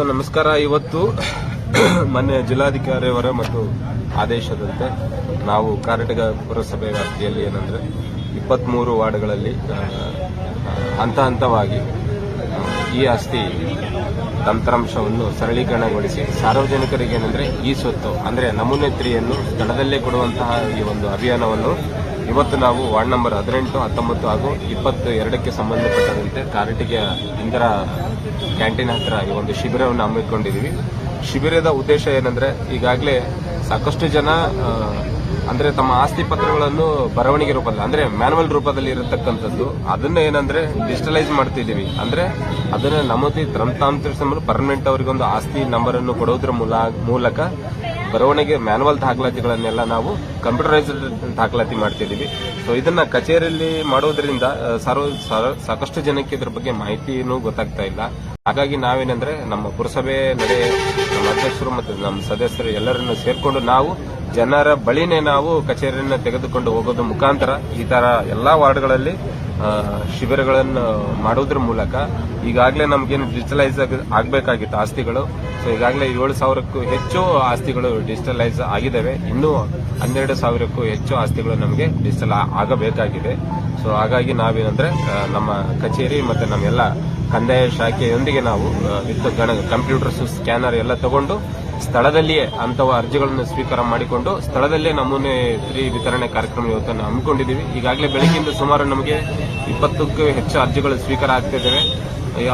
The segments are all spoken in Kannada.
ಸೊ, ನಮಸ್ಕಾರ. ಇವತ್ತು ಮೊನ್ನೆ ಜಿಲ್ಲಾಧಿಕಾರಿಯವರ ಮತ್ತು ಆದೇಶದಂತೆ ನಾವು ಕಾರಟಗ ಪುರಸಭೆ ವ್ಯಾಪ್ತಿಯಲ್ಲಿ ಏನಂದ್ರೆ ಇಪ್ಪತ್ಮೂರು ವಾರ್ಡ್ಗಳಲ್ಲಿ ಹಂತ ಹಂತವಾಗಿ ಈ ಆಸ್ತಿ ತಂತ್ರಾಂಶವನ್ನು ಸರಳೀಕರಣಗೊಳಿಸಿ ಸಾರ್ವಜನಿಕರಿಗೆ ಏನಂದ್ರೆ ಈ ಸ್ವತ್ತು, ಅಂದ್ರೆ ನಮೂನೆ ತ್ರೀಯನ್ನು ಸ್ಥಳದಲ್ಲೇ ಕೊಡುವಂತಹ ಈ ಒಂದು ಅಭಿಯಾನವನ್ನು ಇವತ್ತು ನಾವು ವಾರ್ಡ್ ನಂಬರ್ ಹದಿನೆಂಟು, ಹತ್ತೊಂಬತ್ತು ಹಾಗೂ ಇಪ್ಪತ್ತು ಎರಡಕ್ಕೆ ಸಂಬಂಧಪಟ್ಟಂತೆ ಕಾರಟಿಗೆ ಇಂದಿರ ಕ್ಯಾಂಟೀನ್ ಹತ್ತಿರ ಈ ಒಂದು ಶಿಬಿರವನ್ನು ಹಮ್ಮಿಕೊಂಡಿದ್ದೀವಿ. ಶಿಬಿರದ ಉದ್ದೇಶ ಏನಂದ್ರೆ ಈಗಾಗಲೇ ಸಾಕಷ್ಟು ಜನ ಅಂದ್ರೆ ತಮ್ಮ ಆಸ್ತಿ ಪತ್ರಗಳನ್ನು ಬರವಣಿಗೆ ರೂಪದಲ್ಲಿ, ಅಂದ್ರೆ ಮ್ಯಾನುವಲ್ ರೂಪದಲ್ಲಿ ಇರತಕ್ಕಂಥದ್ದು, ಅದನ್ನ ಏನಂದ್ರೆ ಡಿಜಿಟಲೈಸ್ ಮಾಡ್ತಿದ್ದೀವಿ. ಅಂದ್ರೆ ಅದನ್ನ ನಮೂದಿ ತಂತ್ರಾಂಶ ಪರ್ಮನೆಂಟ್ ಅವರಿಗೊಂದು ಆಸ್ತಿ ನಂಬರ್ ಅನ್ನು ಕೊಡೋದ್ರ ಮೂಲ- ಮೂಲಕ ಬರವಣಿಗೆ ಮ್ಯಾನುವಲ್ ದಾಖಲಾತಿಗಳನ್ನೆಲ್ಲ ನಾವು ಕಂಪ್ಯೂಟರೈಸ್ಡ್ ದಾಖಲಾತಿ ಮಾಡ್ತಿದ್ದೀವಿ. ಸೊ ಇದನ್ನ ಕಚೇರಿಯಲ್ಲಿ ಮಾಡೋದ್ರಿಂದ ಸಾರ್ವ ಸಾಕಷ್ಟು ಜನಕ್ಕೆ ಇದ್ರ ಬಗ್ಗೆ ಮಾಹಿತಿನೂ ಗೊತ್ತಾಗ್ತಾ ಇಲ್ಲ. ಹಾಗಾಗಿ ನಾವೇನಂದ್ರೆ ನಮ್ಮ ಪುರಸಭೆ ನಡೆ, ನಮ್ಮ ಅಧ್ಯಕ್ಷರು ಮತ್ತು ನಮ್ಮ ಸದಸ್ಯರು ಎಲ್ಲರನ್ನು ಸೇರಿಕೊಂಡು ನಾವು ಜನರ ಬಳಿನೇ ನಾವು ಕಚೇರಿಯನ್ನು ತೆಗೆದುಕೊಂಡು ಹೋಗೋದ್ರ ಮುಖಾಂತರ ಈ ತರ ಎಲ್ಲಾ ವಾರ್ಡ್ಗಳಲ್ಲಿ ಶಿಬಿರಗಳನ್ನು ಮಾಡೋದ್ರ ಮೂಲಕ ಈಗಾಗಲೇ ನಮಗೇನು ಡಿಜಿಟಲೈಸ್ ಆಗಬೇಕಾಗಿತ್ತು ಆಸ್ತಿಗಳು. ಸೊ ಈಗಾಗಲೇ ಏಳು ಸಾವಿರಕ್ಕೂ ಹೆಚ್ಚು ಆಸ್ತಿಗಳು ಡಿಜಿಟಲೈಸ್ ಆಗಿದ್ದಾವೆ ಇನ್ನೂ ಹನ್ನೆರಡು ಸಾವಿರಕ್ಕೂ ಹೆಚ್ಚು ಆಸ್ತಿಗಳು ನಮಗೆ ಡಿಜಿಟಲ್ ಆಗಬೇಕಾಗಿದೆ. ಸೊ ಹಾಗಾಗಿ ನಾವೇನಂದ್ರೆ ನಮ್ಮ ಕಚೇರಿ ಮತ್ತೆ ನಮ್ಮೆಲ್ಲ ಕಂದಾಯ ಶಾಖೆಯೊಂದಿಗೆ ನಾವು ವಿತ್ ಕಂಪ್ಯೂಟರ್ಸ್, ಸ್ಕ್ಯಾನರ್ ಎಲ್ಲ ತಗೊಂಡು ಸ್ಥಳದಲ್ಲಿಯೇ ಅಂತವ ಅರ್ಜಿಗಳನ್ನು ಸ್ವೀಕಾರ ಮಾಡಿಕೊಂಡು ಸ್ಥಳದಲ್ಲೇ ನಮೂನೆ ಫ್ರೀ ವಿತರಣೆ ಕಾರ್ಯಕ್ರಮ ಇವತ್ತನ್ನು ಹಮ್ಮಿಕೊಂಡಿದ್ದೀವಿ. ಈಗಾಗಲೇ ಬೆಳಗ್ಗೆಯಿಂದ ಸುಮಾರು ನಮಗೆ ಇಪ್ಪತ್ತಕ್ಕೂ ಹೆಚ್ಚು ಅರ್ಜಿಗಳು ಸ್ವೀಕಾರ ಆಗ್ತಿದ್ದಾವೆ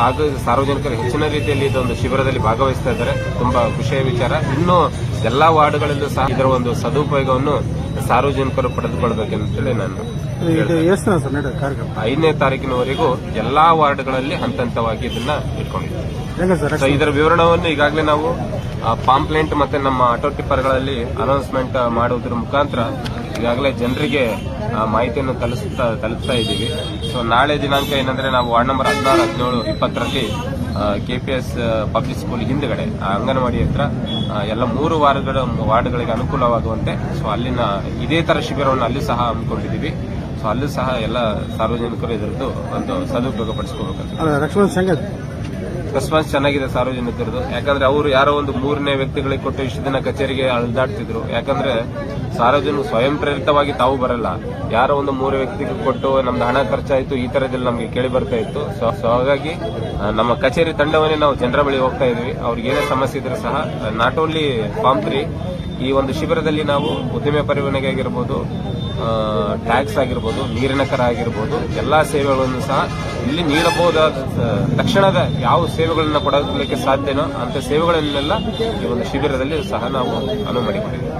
ಹಾಗೂ ಸಾರ್ವಜನಿಕರು ಹೆಚ್ಚಿನ ರೀತಿಯಲ್ಲಿ ಇದೊಂದು ಶಿಬಿರದಲ್ಲಿ ಭಾಗವಹಿಸ್ತಾ ಇದ್ದಾರೆ. ತುಂಬಾ ಖುಷಿಯ ವಿಚಾರ. ಇನ್ನು ಎಲ್ಲಾ ವಾರ್ಡ್ಗಳಲ್ಲೂ ಸಹ ಇದರ ಒಂದು ಸದುಪಯೋಗವನ್ನು ಸಾರ್ವಜನಿಕರು ಪಡೆದುಕೊಳ್ಬೇಕಂತೇಳಿ ನಾನು ಐದನೇ ತಾರೀಕಿನವರೆಗೂ ಎಲ್ಲಾ ವಾರ್ಡ್ಗಳಲ್ಲಿ ಹಂತ ಹಂತವಾಗಿ ಇದನ್ನ ಇಟ್ಕೊಂಡಿದ್ದೀವಿ. ಇದರ ವಿವರಣವನ್ನು ಈಗಾಗಲೇ ನಾವು ಪಾಂಪ್ಲೆಂಟ್ ಮತ್ತೆ ನಮ್ಮ ಆಟೋ ಟಿಪ್ಪರ್ಗಳಲ್ಲಿ ಅನೌನ್ಸ್ಮೆಂಟ್ ಮಾಡುವುದರ ಮುಖಾಂತರ ಈಗಾಗಲೇ ಜನರಿಗೆ ಮಾಹಿತಿಯನ್ನು ತಲುಪಿಸ್ತಾ ತಲುಪ್ತಾ ಇದ್ದೀವಿ. ಸೊ ನಾಳೆ ದಿನಾಂಕ ಏನಂದ್ರೆ ನಾವು ವಾರ್ಡ್ ನಂಬರ್ ಹದಿನಾರು, ಹದಿನೇಳು, ಇಪ್ಪತ್ತರಲ್ಲಿ K P S public school ಹಿಂದ್ಗಡೆ, ಆ, ಅಂಗನವಾಡಿ ಹತ್ರ ಎಲ್ಲ ಮೂರು ವಾರ್ಡ್ಗಳ ವಾರ್ಡ್ಗಳಿಗೆ ಅನುಕೂಲವಾಗುವಂತೆ ಸೊ ಅಲ್ಲಿನ ಇದೇ ತರ ಶಿಬಿರವನ್ನು ಅಲ್ಲಿ ಸಹ ಹಮ್ಮಿಕೊಂಡಿದ್ದೀವಿ. ಸೊ ಅಲ್ಲೂ ಸಹ ಎಲ್ಲ ಸಾರ್ವಜನಿಕರು ಇದರದ್ದು ಒಂದು ಸದುಪಯೋಗ ಪಡಿಸ್ಕೋಬೇಕಂತ ರೆಸ್ಪಾನ್ಸ್ ಚೆನ್ನಾಗಿದೆ ಸಾರ್ವಜನಿಕರದು. ಯಾಕಂದ್ರೆ ಅವರು ಯಾರೋ ಒಂದು ಮೂರನೇ ವ್ಯಕ್ತಿಗಳಿಗೆ ಕೊಟ್ಟು ಇಷ್ಟು ದಿನ ಕಚೇರಿಗೆ ಅಳ್ದಾಡ್ತಿದ್ರು. ಯಾಕಂದ್ರೆ ಸಾರ್ವಜನಿಕ ಸ್ವಯಂ ಪ್ರೇರಿತವಾಗಿ ತಾವು ಬರಲ್ಲ. ಯಾರೋ ಒಂದು ಮೂರು ವ್ಯಕ್ತಿಗೆ ಕೊಟ್ಟು ನಮ್ದು ಹಣ ಖರ್ಚಾಯಿತು, ಈ ತರದಲ್ಲಿ ನಮಗೆ ಕೇಳಿ ಬರ್ತಾ ಇತ್ತು. ಸೊ ಹಾಗಾಗಿ ನಮ್ಮ ಕಚೇರಿ ತಂಡವನ್ನೇ ನಾವು ಜನರ ಬಳಿ ಹೋಗ್ತಾ ಇದೀವಿ. ಅವ್ರಿಗೆ ಏನೇ ಸಮಸ್ಯೆ ಇದ್ರೆ ಸಹ, ನಾಟ್ ಓನ್ಲಿ ಫಾರ್ಮ್ ಈ ಒಂದು ಶಿಬಿರದಲ್ಲಿ ನಾವು ಉದ್ದಿಮೆ ಪರಿವಹನೆಗೆ ಆಗಿರ್ಬೋದು ಟ್ಯಾಕ್ಸ್ ಆಗಿರ್ಬೋದು, ನೀರಿನ ಕರ ಆಗಿರ್ಬೋದು, ಎಲ್ಲ ಸೇವೆಗಳನ್ನು ಸಹ ಇಲ್ಲಿ ನೀಡಬಹುದಾದ ತಕ್ಷಣದ ಯಾವ ಸೇವೆಗಳನ್ನು ಕೊಡಲಿಕ್ಕೆ ಸಾಧ್ಯನೋ ಅಂತ ಸೇವೆಗಳನ್ನೆಲ್ಲ ಈ ಒಂದು ಶಿಬಿರದಲ್ಲಿ ಸಹ ನಾವು ಅನುವು ಮಾಡಿಕೊಂಡಿದ್ದೇವೆ